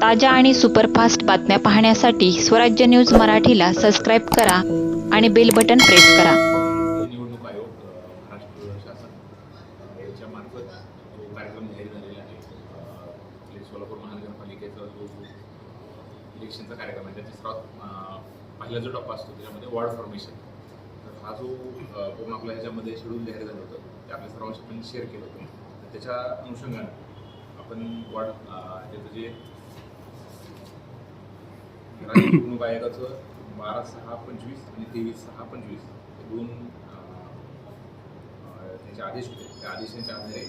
ताज्या आणि सुपरफास्ट बातम्या पाहण्यासाठी स्वराज्य न्यूज मराठीला सबस्क्राईब करा आणि बेल बटन प्रेस करा. निवडणूक आयोग महाराष्ट्र शासन याच्या मार्फत जो कार्यक्रम जाहीर झालेला आहे. सोलापूर महानगरपालिकेचा जो इलेक्शनचा कार्यक्रम आहे त्याचा सर्वात पहिला जो टप्पा असतो त्याच्यामध्ये वॉर्ड फॉर्मेशन तर हा जो पूर्ण आपल्या ह्याच्यामध्ये शेड्यूल जाहीर झालं होतं ते आपल्या सर्वांशी आपण शेअर केलं होतं. त्याच्या अनुषंगानं आपण वॉर्ड त्याचं जे राज्य निवडणूक आयोगाचं बारा सहा पंचवीस आणि तेवीस सहा पंचवीस हे दोन त्यांचे आदेश होते. त्या आदेशांच्या आधारे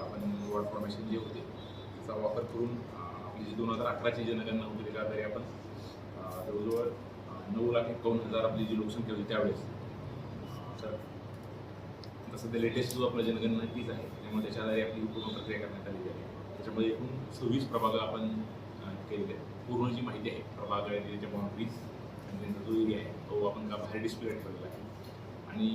आपण वॉर्ड फॉर्मेशन जे होते त्याचा वापर करून आपली जी दोन हजार अकराची जनगणना होती त्याच्या आधारे आपण जवळजवळ नऊ लाख एकावन्न हजार आपली जी लोकसंख्या होती त्यावेळेस तर तसं ते लेटेस्ट जो आपला जनगणना तीच आहे. त्यामुळे त्याच्या आधारे आपली पूर्ण प्रक्रिया करण्यात आलेली आहे. त्याच्यामध्ये एकूण सव्वीस प्रभाग आपण केलेले आहेत. पूर्ण जी माहिती आहे प्रभाग आहे त्याच्या बाउंड्रीज आणि त्यांचा जो एरिया आहे तो आपण का बाहेर डिस्प्ले ठेवलेला आहे. आणि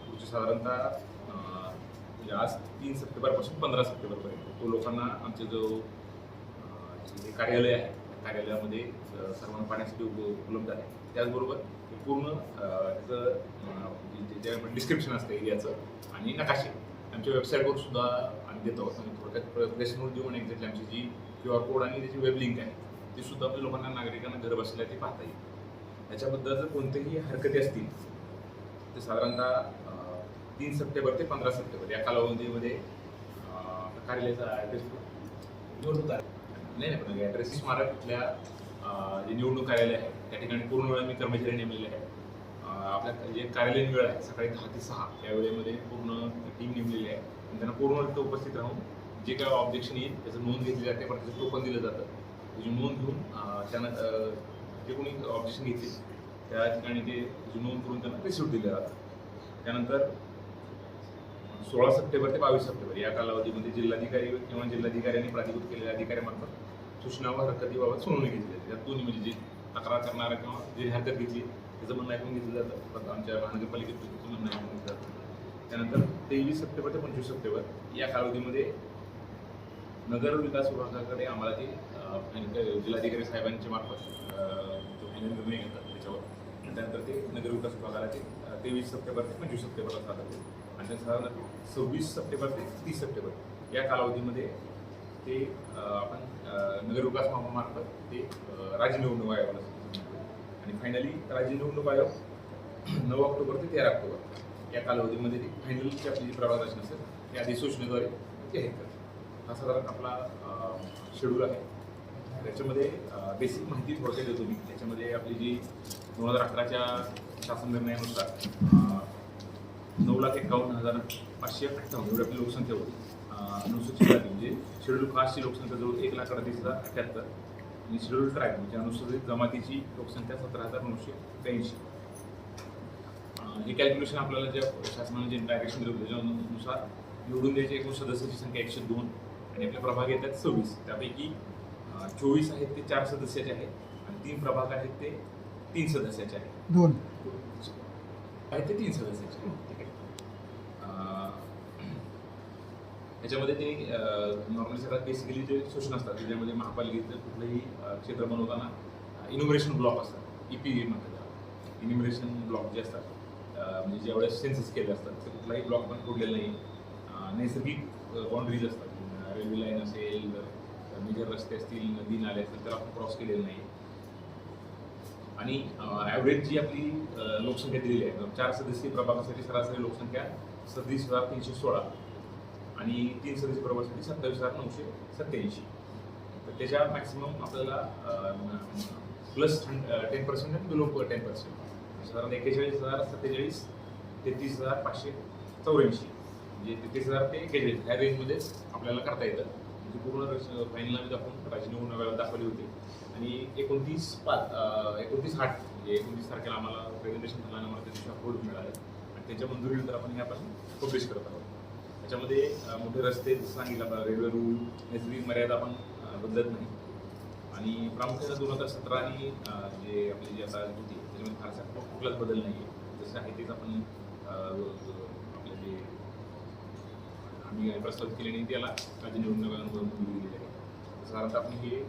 पुढचे साधारणतः म्हणजे आज तीन सप्टेंबरपासून पंधरा सप्टेंबरपर्यंत तो लोकांना आमचे जो जे कार्यालय आहे कार्यालयामध्ये सर्वांना पाण्यासाठी उप उपलब्ध आहे. त्याचबरोबर ते पूर्ण त्याचं जे- डिस्क्रिप्शन असतं एरियाचं आणि नकाशे. आमच्या वेबसाईटवर सुद्धा आम्ही देतो. आहोत आणि थोडक्यात प्रेस देऊन एक्झॅक्टली आमची जी क्यू आर कोड आणि त्याची वेब लिंक आहे ती सुद्धा आपल्या लोकांना नागरिकांना घर बसल्या ते पाहता येईल. याच्याबद्दल जर कोणतेही हरकती असतील ते साधारणतः तीन सप्टेंबर ते पंधरा सप्टेंबर या कालावधीमध्ये कार्यालयाचा ॲड्रेस निवडणूक नाही नाही पण ॲड्रेस स्मारक कुठल्या जे निवडणूक कार्यालय आहे त्या ठिकाणी पूर्ण वेळा मी कर्मचारी नेमलेले आहे. आपल्या जे कार्यालयीन वेळ आहे सकाळी दहा ते सहा या वेळेमध्ये पूर्ण टीम नेमलेली आहे. आणि त्यांना पूर्ण उपस्थित राहून जे काय ऑब्जेक्शन येईल त्याचं नोंद घेतली जाते पण त्याचं टोकन दिलं जातं. त्याची नोंद घेऊन अं, त्यांना जे कोणी ऑब्जेक्शन घेतील त्या ठिकाणी ते त्याची नोंद करून त्यांना रिसिप्ट दिलं जातं. त्यानंतर सोळा सप्टेंबर ते बावीस सप्टेंबर या कालावधीमध्ये जिल्हाधिकारी किंवा जिल्हाधिकारी आणि प्राधिकृत केलेल्या अधिकाऱ्यामार्फत सूचना व हरकतीबाबत सुनावणी घेतली जाते. त्यात दोन्ही म्हणजे जे तक्रार करणारा किंवा जे हरकत घेतली त्याचं म्हणणं ऐकून घेतलं जातं. परत आमच्या महानगरपालिकेत त्याचं म्हणणं ऐकून घेतलं जातं. त्यानंतर तेवीस सप्टेंबर ते पंचवीस सप्टेंबर या कालावधीमध्ये नगर विकास विभागाकडे आम्हाला ते जिल्हाधिकारी साहेबांच्या मार्फत जो फायनल निर्णय घेतात त्याच्यावर आणि त्यानंतर ते नगर विकास विभागाला ते तेवीस सप्टेंबर ते पंचवीस सप्टेंबरला सादर होते आणि ते साधारण सव्वीस सप्टेंबर ते तीस सप्टेंबर या कालावधीमध्ये ते आपण नगर विकास मार्फत ते राज्य निवडणूक आयोगाला आणि फायनली राज्य निवडणूक आयोग नऊ ऑक्टोबर ते तेरा ऑक्टोबर या कालावधीमध्ये फायनलची आपली जी प्रभाग रचना असेल त्या अधिसूचनेद्वारे जाहीर करतात हा साधारण आपला शेड्यूल आहे. त्याच्यामध्ये बेसिक माहिती थोडक्यात देतो मी. त्याच्यामध्ये आपली जी दोन हजार अकराच्या शासन निर्णयानुसार नऊ लाख एकावन्न हजार पाचशे अठ्ठावन्न एवढी आपली लोकसंख्या होती. अनुसूचित जाती म्हणजे शेड्यूल कास्टची लोकसंख्या जवळ एक लाख अडतीस हजार अठ्याहत्तर आणि शेड्यूल ट्राईब म्हणजे अनुसूचित जमातीची लोकसंख्या सतरा हजार नऊशे त्र्याऐंशी हे कॅल्क्युलेशन आपल्याला ज्या शासनाने जे डायरेक्शन दिलं होतं त्याच्यानुसार निवडून द्यायचे एकूण सदस्याची संख्या एकशे दोन. आणि आपले प्रभाग येतात सव्वीस. त्यापैकी चोवीस आहेत ते चार सदस्याचे आहेत आणि तीन प्रभाग आहेत ते तीन सदस्याचे आहेत. दोन. आहेत ते तीन सदस्याचे. ठीक आहे याच्यामध्ये ते नॉर्मली सगळ्यात बेसिकली जे सूचना असतात त्याच्यामध्ये महापालिकेचं कुठलंही क्षेत्र बनवताना इन्युमरेशन ब्लॉक असतात. ई पी म्हणतात इन्युमरेशन ब्लॉक जे असतात म्हणजे जेवढे सेन्सस केले असतात ते कुठलाही ब्लॉक पण फोडलेला नाही. नैसर्गिक बाउंड्रीज असतात. रेल्वे लाईन असेल मेजर रस्ते असतील नदी नाले असतील तर आपण क्रॉस केलेलं नाही आणि ॲव्हरेज जी आपली लोकसंख्या दिलेली आहे चार सदस्यीय प्रभागासाठी सरासरी लोकसंख्या सदतीस हजार तीनशे सोळा आणि तीन सदस्य प्रभागासाठी सत्तावीस हजार नऊशे सत्त्याऐंशी. तर त्याच्या मॅक्सिमम आपल्याला प्लस टेन पर्सेंट आणि बिलो टेन पर्सेंट साधारण एक्केचाळीस हजार सत्तेचाळीस तेहतीस हजार पाचशे चौऱ्याऐंशी. म्हणजे तेहतीस हजार ते एक्केचाळीस ह्या रेंजमध्ये आपल्याला करता येतं. म्हणजे पूर्ण फायनल आपण राज्य निवडणूक वेळा दाखवली होती. आणि एकोणतीस पाच एकोणतीस आठ म्हणजे एकोणतीस तारखेला आम्हाला प्रेझेंटेशन झालं आणि आम्हाला त्या दिवशी अप्रूव्ह मिळाले. आणि त्याच्या मंजुरीनंतर आपण हे आपण पब्लिश करत आहोत. त्याच्यामध्ये मोठे रस्ते सांगितलं आपल्याला रेल्वे रूल नैसर्गिक मर्यादा आपण बदलत नाही. आणि प्रामुख्याने दोन हजार सतरा आणि जे आपली जी आता होती त्याच्यामध्ये फारसा कुठलाच बदल नाही आहे जसं आहे तेच आपण मी प्रस्तावित केले नाही त्याला राज्य निवडणूक आयोगानं दिली गेली आहे. साधारणतः आपण हे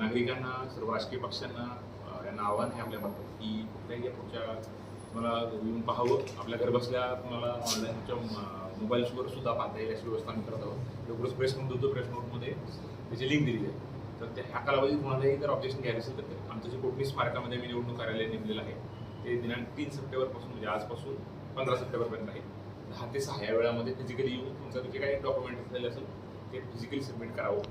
नागरिकांना सर्व राजकीय पक्षांना यांना आव्हान आहे आपल्या मार्फत की कुठल्याही या पुढच्या तुम्हाला येऊन पाहावं. आपल्या घर बसल्या तुम्हाला ऑनलाईन तुमच्या मोबाईल्सवर सुद्धा पाहता येईल अशी व्यवस्था आम्ही करत आहोत. लवकरच प्रेस नोट देतो प्रेस नोटमध्ये त्याची लिंक दिली आहे. तर त्या ह्या कालावधीत कोणालाही जर ऑब्जेक्शन घ्यायचं असेल तर आमचं जे कोटणी स्मारकामध्ये मी निवडणूक कार्यालय नेमलेलं आहे ते दिनांक तीन सप्टेंबरपासून म्हणजे आजपासून पंधरा सप्टेंबरपर्यंत आहे. दहा ते सहा या वेळामध्ये फिजिकली येऊन तुमचं जे काही डॉक्युमेंट असलेले असेल ते फिजिकली सबमिट करावं.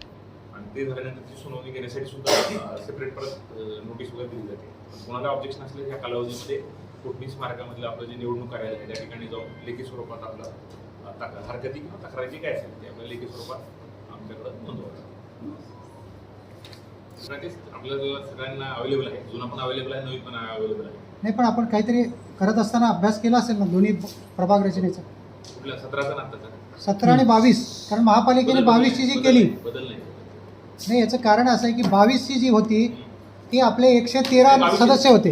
आणि ते झाल्यानंतर ती सुनावणी घेण्यासाठी सुद्धा सेपरेट परत नोटीस वगैरे दिली जाते. कोणाला ऑब्जेक्शन असलं ह्या कालावधीमध्ये कोटणी स्मारकामधलं आपलं जे निवडणूक कार्यालय आहे त्या ठिकाणी जाऊन लेखी स्वरूपात आपलं अ, तक- हरकती किंवा तक्रारीची काय असेल ते आपल्या लेखी स्वरूपात आमच्याकडं नोंदवायचं तेच आपल्याला सगळ्यांना अवेलेबल आहे. जुना पण अवेलेबल आहे नवीन पण अवेलेबल आहे. नाही पण आपण काहीतरी करत असताना अभ्यास केला असेल ना दोन्ही प्रभाग रचनेचा? कुठल्या? सतराचा सतरा आणि बावीस. कारण महापालिकेने बावीसची जी केली. नाही, बदल नाही. नाही याचं कारण असं आहे की बावीसची जी होती ती आपले एकशे तेरा सदस्य होते.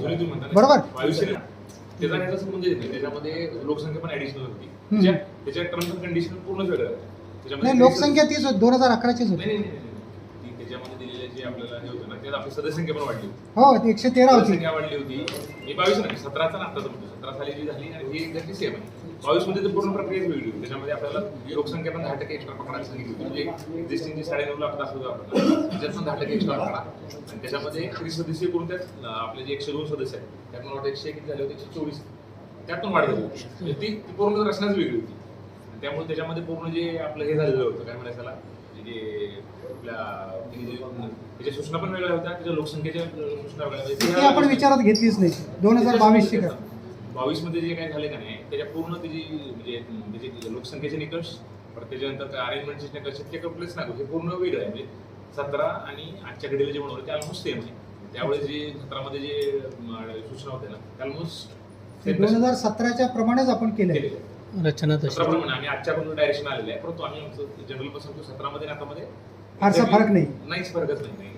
बरोबर? नाही. त्याचा त्याच्यामध्ये लोकसंख्या पण ऍडिशनल होती. हम्म. त्याच्या त्याच्या टर्म्स अँड कंडिशन पूर्णच वेगळं आहे. त्याच्यामध्ये नाही लोकसंख्या तीच होती. दोन हजार अकराचीच नाही होती. नाही, नाही, नाही, नाही. ती त्याच्यामध्ये दिलेले जे आपल्याला हे होतं ना त्यात आपली सदस्यसंख्या पण वाढली होती. हो ती एकशे तेरा होती. वाढली होती. मी बावीस नाही सतराचा ना आता म्हणतो सतरा साली जी झाली आणि ही एक्झॅक्टली सेम आहे. बावीसमध्ये तर पूर्ण प्रक्रिया वेगळी होती. त्याच्यामध्ये आपल्याला लोकसंख्या पण दहा टक्के एक्स्ट्रा पकडायला सांगितली होती. म्हणजे एक्झिस्टिंग जे साडेनऊ लाख दाखवतो आपण त्याच्यात पण दहा टक्के एक्स्ट्रा पकडा. आणि त्याच्यामध्ये त्रिसदस्यीय करून त्यात आपले जे एकशे दोन सदस्य आहेत त्यात मला वाटतं एकशे किती झाले होते एकशे चोवीस. त्यात पण वाढ झाली होती. म्हणजे ती पूर्ण रचनाच वेगळी होती. त्यामुळे त्याच्यामध्ये पूर्ण जे आपलं हे झालेलं होतं काय म्हणायचं त्याला? जे आपल्या म्हणजे सूचना पण वेगळ्या होत्या त्याच्या लोकसंख्येच्या सूचना वेगळ्या आपण विचारात घेतलीच नाही. दोन हजार बावीसची का बावीसमध्ये जे काय झाले का नाही त्याच्या पूर्ण त्याची म्हणजे त्याचे लोकसंख्येचे निकष परत त्याच्यानंतर अरेंजमेंटचे निकष ते कम्प्लेक्स नाही. हे पूर्ण वेगळं आहे. म्हणजे सतरा आणि आजच्या घडीला जे बनवलं ते ऑलमोस्ट सेम आहे. त्यावेळेस जे सतरामध्ये जे सूचना होत्या ना ते ऑलमोस्ट ते दोन हजार सतराच्या प्रमाणेच आपण केलं. रचना आम्ही आजच्या पण डायरेक्शन आलेले आहे. परंतु आम्ही आमचं जनरलपासून सतरामध्ये आणि आतामध्ये. फारसा फरक नाही नाहीच फरकच नाही नाही.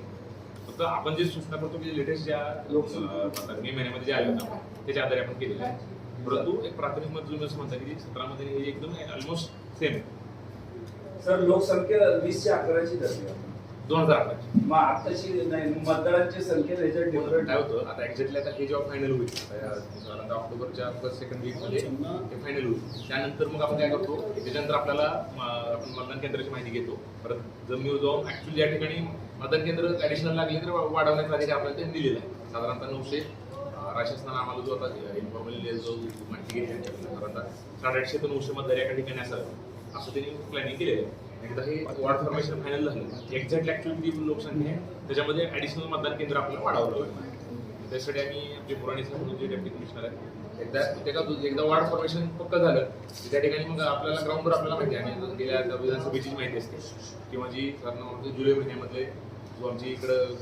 फक्त आपण जे सूचना करतो की लेटेस्ट ज्या मे महिन्यामध्ये जे आले होते त्याच्या आधारे आपण केलेलं आहे परंतु एक प्राथमिक मत तुम्ही असं म्हणता की सतरामध्ये हे एकदम ऑलमोस्ट सेम आहे सर लोकसंख्या वीसशे अकराची धरली. दोन हजार अकरा मग आताची नाही मतदारांची संख्या त्याच्यात डिफरंट काय होतं आता एक्झॅक्टली आता हे जेव्हा फायनल होईल आता ऑक्टोबरच्या फर्स्ट सेकंड वीकमध्ये हे फायनल होईल. त्यानंतर मग आपण काय करतो त्याच्यानंतर आपल्याला आपण मतदान केंद्राची माहिती घेतो. परत जमिनीवर जाऊन ऍक्च्युली या ठिकाणी मतदान केंद्र ऍडिशनल लागले तर वाढवण्याचा अधिकार आपल्याला त्यांनी दिलेला आहे. साधारणतः नऊशे शासनानं आम्हाला जो आता इन्फॉर्मली जो माहिती घेतली साधारणतः साडेआठशे ते नऊशे मतदार एका ठिकाणी असावं. असं त्यांनी प्लॅनिंग केलेलं आहे. एकदा हे वॉर्ड फॉर्मेशन फायनल झालं एक्झॅक्ट ऍक्च्युअली लोकसंख्या आहे. त्याच्यामध्ये ऍडिशनल मतदान केंद्र आपल्याला वाढवलं त्यासाठी आम्ही आमचे पुराणे साहेब म्हणून जे डेप्युटी कमिशनर आहे एकदा त्याचा एकदा वार्ड फॉर्मेशन पक्क झालं की त्या ठिकाणी मग आपल्याला ग्राउंडवर आपल्याला माहिती आहे. आणि गेल्या आता विधानसभेची माहिती असते. किंवा जी साधारण जुलै महिन्यामध्ये जो आमची इकडं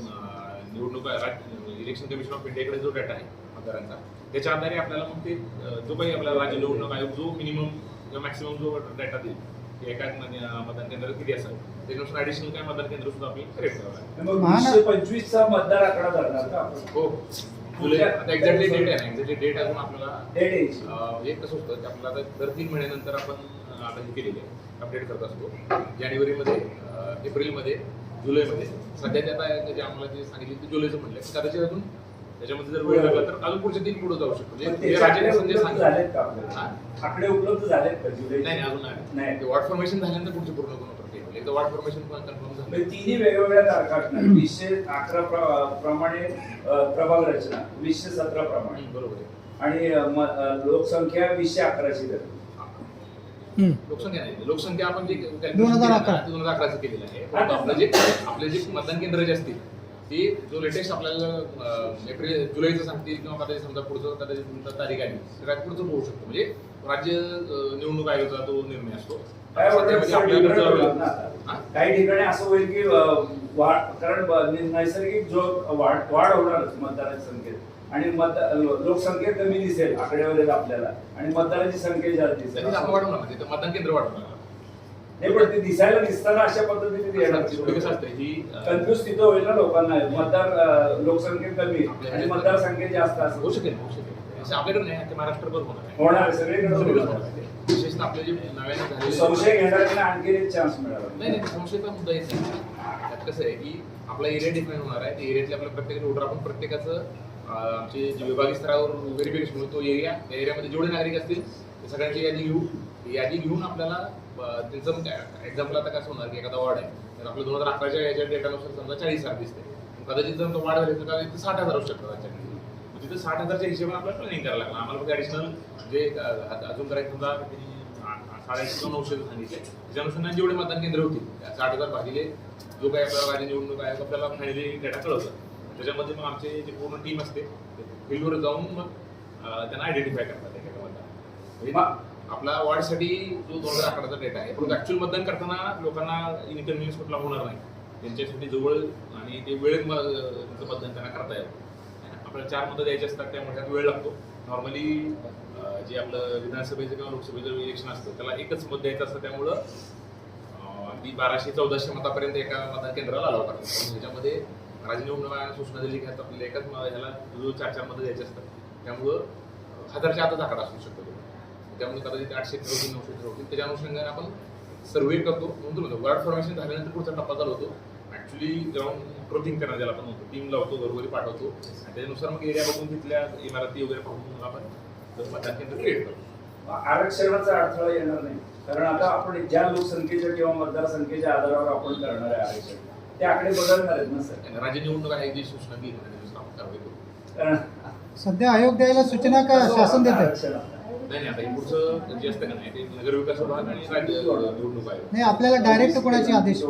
निवडणूक आहे, इलेक्शन कमिशन ऑफ इंडियाकडे जो डेटा आहे मतदारांचा त्याच्या आधारे आपल्याला मग ते जो काही आपला राज्य निवडणूक आयोग जो मिनिमम किंवा मॅक्सिमम जो डेटा देईल की एका मध्ये, अं, मतदान केंद्रात किती असेल? त्याच्यानुसार ऍडिशनल काय मतदान केंद्र सुद्धा क्रिएट वीसशे पंचवीसचा मतदार आकडा धरणार का आपण? हो. जुलै आता एक्झॅक्टली डेट आहे ना एक्झॅक्टली डेट अजून आपल्याला डेट यायची अं, कसं होतं की आपल्याला आता दर तीन महिन्यानंतर आपण आता हे केलेले आहे अपडेट करत असतो. जानेवारीमध्ये एप्रिलमध्ये जुलैमध्ये. सध्या ते आता जे आम्हाला जे सांगितले ते जुलैचं म्हटलं कदाचित अजून त्याच्यामध्ये जर वेळ लागला तर अजून पुढचे तीन पुढे जाऊ शकतो म्हणजे राज्याने आकडे संजय सांगितलं हा? आकडे उपलब्ध झालेत का जुलै? नाही नाही, अजून नाही. ते वॉर्ड फॉर्मेशन झाल्यानंतर पुढचे पूर्ण. एकदा फॉर्मेशन कन्फर्म झालं. म्हणजे तिन्ही वेगवेगळ्या तारखा असणार. वीसशे अकरा प्र- प्रमाणे प्रभाग रचना. वीसशे सतरा प्रमाणे. बरोबर आहे. आणि लोकसंख्या वीसशे अकराची धरली. लोकसंख्या नाही. लोकसंख्या आपण जे दोन हजार अकरा. दोन हजार अकराचं केलेलं आहे. आपलं जे आपले जे मतदान केंद्र जे असतील ते जो लेटेस्ट आपल्याला एप्रिल जुलैचं सांगतील किंवा कदाचित समजा पुढचं कदाचित तुमचा तारीख आली त्यात पुढचं होऊ शकतो. म्हणजे राज्य निवडणूक आयोगाचा तो निर्णय असतो. म्हणजे? काही ठिकाणी असं होईल की कारण नैसर्गिक जो वाढ वाढ होणारच मतदारांच्या संख्येत आणि मत लोकसंख्या कमी दिसेल आकडेवारीत आपल्याला. आणि मतदारांची संख्या जास्त दिसेल. तिथं मतदान केंद्र वाढवणार. नाही पण ते दिसायला दिसताना अशा पद्धतीने कन्फ्युज तिथं होईल ना लोकांना. मतदार लोकसंख्या कमी आणि मतदार संख्या जास्त होऊ असेल शकेल होऊ शकेल. असं आपल्याकडे नाही ते महाराष्ट्रभर होणार सगळीकडे. विशेषतः आपले जे नव्याने संशय घेणाऱ्यांना आणखी एक चान्स मिळाला. नाही नाही संशयचा मुद्दा येत नाही. त्यात कसं आहे की आपला एरिया डिफाईन होणार आहे. त्या एरियातले आपल्या प्रत्येक रोडर आपण प्रत्येकाचं आमचे जे विभागीय स्तरावर व्हेरिफिकेशन होतो तो एरिया त्या एरियामध्ये जेवढे नागरिक असतील सगळ्यांची यादी घेऊ. यादी घेऊन आपल्याला त्यांचं एक्झाम्पल आता कसं होणार की एखादा वॉर्ड आहे तर आपल्या दोन हजार अकराच्या याच्या डेटानुसार समजा चाळीस हजार दिसते कदाचित जर तो वाढ झाली तर तिथे साठ हजार असू शकतात त्याच्याकडे तिथे साठ हजारच्या हिशोबाने आपल्याला प्लॅनिंग करायला लागलं आम्हाला फक्त ॲडिशनल जे अजून करायचं समजा साडेआठशे किंवा नऊशे सांगितले त्याच्या अनुषंगाने जेवढे मतदान केंद्र होतील. साठ हजार भागिले जो काही आपल्याला राज्य निवडणूक आयोग आपल्याला फायनली डेटा कळवतात. त्याच्यामध्ये मग आमचे जे पूर्ण टीम असते फील्डवर जाऊन मग त्यांना आयडेंटिफाय करतात एखाद्या मतदान आपला वॉर्डसाठी जो दोन हजार अकराचा डेटा आहे पण ऍक्च्युअल मतदान करताना लोकांना इन्कन्व्हिनियन्स कुठला होणार नाही. त्यांच्यासाठी जवळ आणि ते वेळेत त्यांचं मतदान त्यांना करता येईल आपल्याला चार मतं द्यायचे असतात त्यामुळे त्यात वेळ लागतो. नॉर्मली जे आपलं विधानसभेचं किंवा लोकसभेचं इलेक्शन असतं त्याला एकच मत द्यायचं असतं त्यामुळं अगदी बाराशे चौदाशे मतापर्यंत एका मतदान केंद्राला अलाव करतात पण ह्याच्यामध्ये राज्य सूचना दिली की आपल्याला एकाच ह्याला चार चार मतं द्यायचे असतात. त्यामुळं हजारच्या आतच आकडा असू शकतो. त्यामुळे कदाचित आठशे होतील नऊशे होतील त्याच्या अनुषंगाने आपण सर्वे करतो. म्हणतो म्हणतो वर्ड फॉर्मेशन झाल्यानंतर पुढचा टप्पा चालू होतो. ऍक्च्युली ग्राउंड ट्रोथिंग करण्यात ज्याला आपण म्हणतो टीम लावतो घरोघरी पाठवतो. आणि त्याच्यानुसार मग एरिया बघून तिथल्या इमारती वगैरे पाहून मग आपण तर मतदान केंद्र क्रिएट करतो. आरक्षणाचा अडथळा येणार नाही. कारण आता आपण ज्या लोकसंख्येच्या किंवा मतदारसंख्येच्या आधारावर आपण करणार आहे आरक्षण ते आकडे बदलणार आहेत ना सर? राज्य निवडणूक आयोग जी सूचना दिली सध्या आयोग द्यायला सूचना का शासन देत आहे. नाही नाही आता पुढचं जे असतं का नाही ते नगर विकास विभाग आणि राज्य निवडणूक आयोग. नाही आपल्याला डायरेक्ट कोणाचे आदेश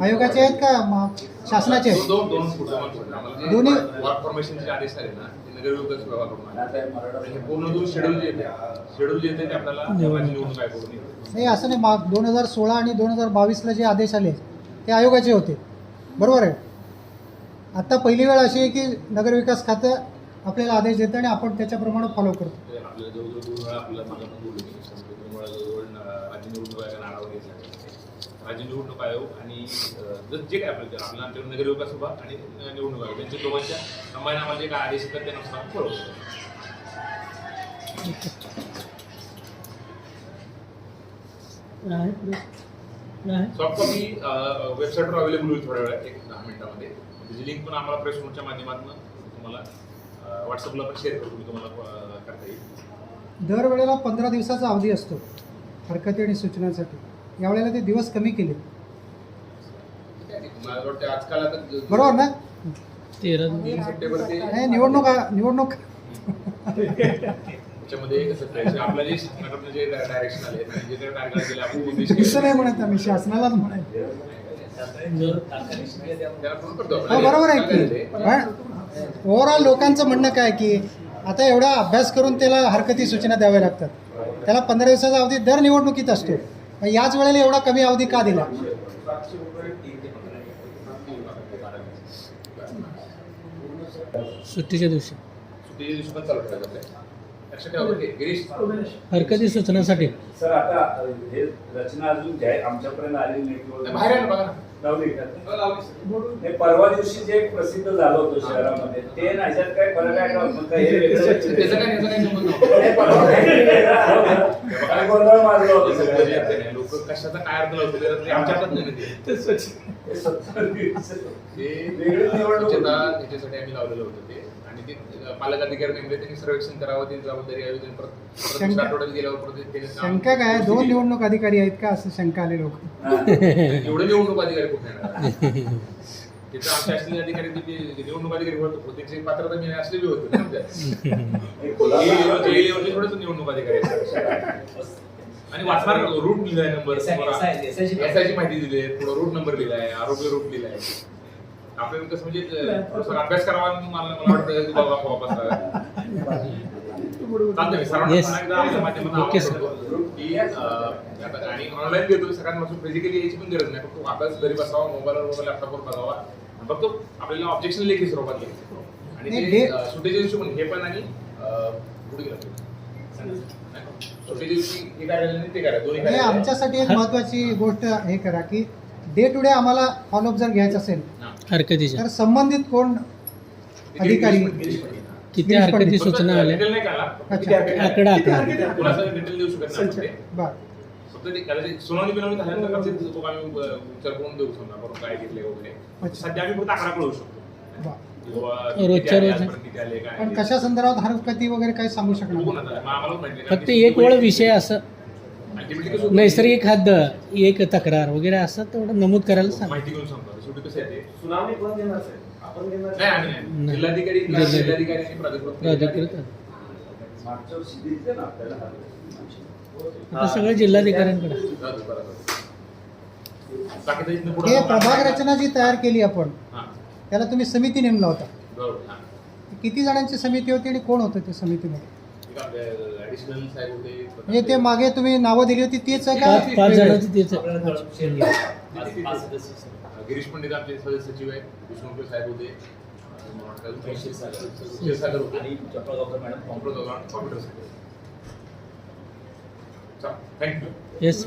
आयोगाचे आहेत का म- शासनाचे आहेत? दोन दोन पुढचं दोन्ही- वर्क फॉर्मेशनचे आदेश आले ना ते नगर विकास विभागाकडून आले. आता मराठा आणि हे पूर्ण जो शेड्यूल जे येते शेड्यूल जे येते ते आपल्याला राज्य निवडणूक आयोगाकडून येतं. नाही असं नाही माग दोन हजार सोळा आणि दोन हजार बावीसला जे आदेश आले ते आयोगाचे होते. बरोबर आहे? आता पहिली वेळ अशी आहे की नगरविकास खातं आपल्याला आदेश देतं आणि आपण त्याच्याप्रमाणे फॉलो करतो. ते आपल्याला जवळजवळ दोन वेळा आपल्याला मागं पण बोललो की संसदेत दोन वेळा जवळजवळ न- राज्य निवडणूक आयोगाने आढावा घ्यायचा राज्य निवडणूक आयोग आणि अं, जर जे काय आपलं आपलं आमच्याकडे नगर विकास विभाग आणि अं, निवडणूक आयोग. त्यांच्या दोघांच्या जे काय आदेश येतात त्यानुसार आम्ही follow करतो. सॉफ्ट कॉपी वेबसाईटवर अवेलेबल होईल थोड्या वेळात एक दहा मिनिटामध्ये. त्याची लिंक पण आम्हाला प्रेस नोटच्या माध्यमातून तुम्हाला व्हॉट्सअपला पण शेअर करू मी तुम्हाला करता येईल. दरवेळेला पंधरा दिवसाचा अवधी असतो हरकती आणि सूचनांसाठी. यावेळेला ते दिवस कमी केले. मला वाटतं आजकाल आता बरोबर ना? तीन सप्टेंबर ते नाही निवडणूक निवडणूक त्याच्यामध्ये कसं करायचं आपलं जे शासनाकडनं जे डायरेक्शन आले आणि जे टार्गेट केले आपण उद्देश तसं केले, नाही म्हणत आम्ही शासनालाच म्हणायचं त्याला करतो. हो बरोबर आहे ओव्हरऑल लोकांचं म्हणणं काय की आता एवढा अभ्यास करून त्याला हरकती सूचना द्याव्या लागतात. त्याला पंधरा दिवसाचा अवधी दर निवडणुकीत असतो. मग याच वेळेला एवढा कमी अवधी का दिला? सुट्टीच्या दिवशी. हरकती सूचनासाठी सर आता हे रचना अजून जाहीर आमच्यापर्यंत आलेली नाही? हे परवा दिवशी जे प्रसिद्ध झालं होतं शहरामध्ये ते ना ह्याच्यात काय फरक आहे का? वेगळं गोंधळ माजलं होतं लोकं कशाचा काय अर्थ लावतो ते ते आमच्या हातात नाही. ना ते. हे वेगळीच निवडणूक स्वच्छता होती. याच्यासाठी आम्ही लावलेलं होतं ते. पालक अधिकारी नेमले त्यांनी सर्वेक्षण करावं त्यांची जबाबदारी परत शंका- आठवड्यात गेल्यावर परत त्यांनी काम- शंका काय? दोन निवडणूक अधिकारी आहेत का? असं शंका आले लोक. एवढे निवडणूक अधिकारी कुठे येणार? तिथं अधिकारी निवडणूक अधिकारी होतो. त्यांची पात्रता मी असलेली होती. हे थोडंच निवडणूक अधिकारी आहेत. आणि वाचणार रूट लिहिलाय नंबर एसआयची माहिती. दिली आहे. पुढे रूट नंबर लिहिलाय. आरोग्य रूट लिहिलाय. आपल्याला कसं म्हणजे थोडंसं अभ्यास करावा आणि मला मला वाटतं की बाबा बाबा बसा. चालतंय, सर्वांना Yes. पुन्हा एकदा आपल्या माध्यमातून Okay, आवाहन sir. करतो की अं, आता आणि ऑनलाईन देतो सगळ्यांपासून फिजिकली यायची पण गरज नाही. फक्त अभ्यास घरी बसावा मोबाईलवर वगैरे लॅपटॉपवर बघावा. फक्त आपल्याला ऑब्जेक्शन लेखी स्वरूपात घ्यायचं. आणि नाही, ते हे- अं, सुट्टीच्या दिवशी पण हे पण आणि अं, पुढे गेलं सुट्टीच्या दिवशी हे करायला नाही ते करायला दोन्ही हे करायला. आमच्यासाठी एक महत्वाची गोष्ट हे करा की डे टू डे आम्हाला फॉलोअप जर घ्यायचं असेल. हरकतीच्या तर संबंधित कोण अधिकारी किती हरकती सूचना आल्या. अच्छा. आकडा. बर सुनावणी बिनावणी झाल्यानंतर तो आम्ही करून देऊ काय घेतले वगैरे. सध्या आम्ही फक्त कळवू शकतो रोजच्या रोज. काय पण. कशा संदर्भात हरकती वगैरे काही सांगू शकणार. फक्त एक की वेळ विषय असं? नैसर्गिक हद्द एक तक्रार वगैरे असं तेवढं नमूद करायला सांग. माहिती घेऊन सांगतो. शेवटी कसं आहे ते? सुनावणी कोण घेणार साहेब आपण घेणार? नाही आम्ही नाही. नाही. जिल्हाधिकारी जिल्हाधिकारी. जिल्हाधिकारी आणि प्राधिकृत प्राधिकृत मागच्या वर्षी दिले ना आपल्याला. आता सगळं जिल्हाधिकाऱ्यांकडे. जाऊ दे, बरोबर. बाकी तर इथनं पुढं हे प्रभाग रचना जी तयार केली आपण हां, त्याला तुम्ही समिती नेमला होता. बरोबर, हां. किती जणांची समिती होती आणि कोण होतं त्या समितीमध्ये? म्हणजे ते मागे तुम्ही नावं दिली होती तेच आहे पाच का पाच? जणांची तेच गिरीश पंडित आपले सदस्य सचिव आहेत. विष्णुप्रिय साहेब होते. क्षीरसागर होते. आणि Chapalgaonkar madam computer computer Saheb. Thank you yes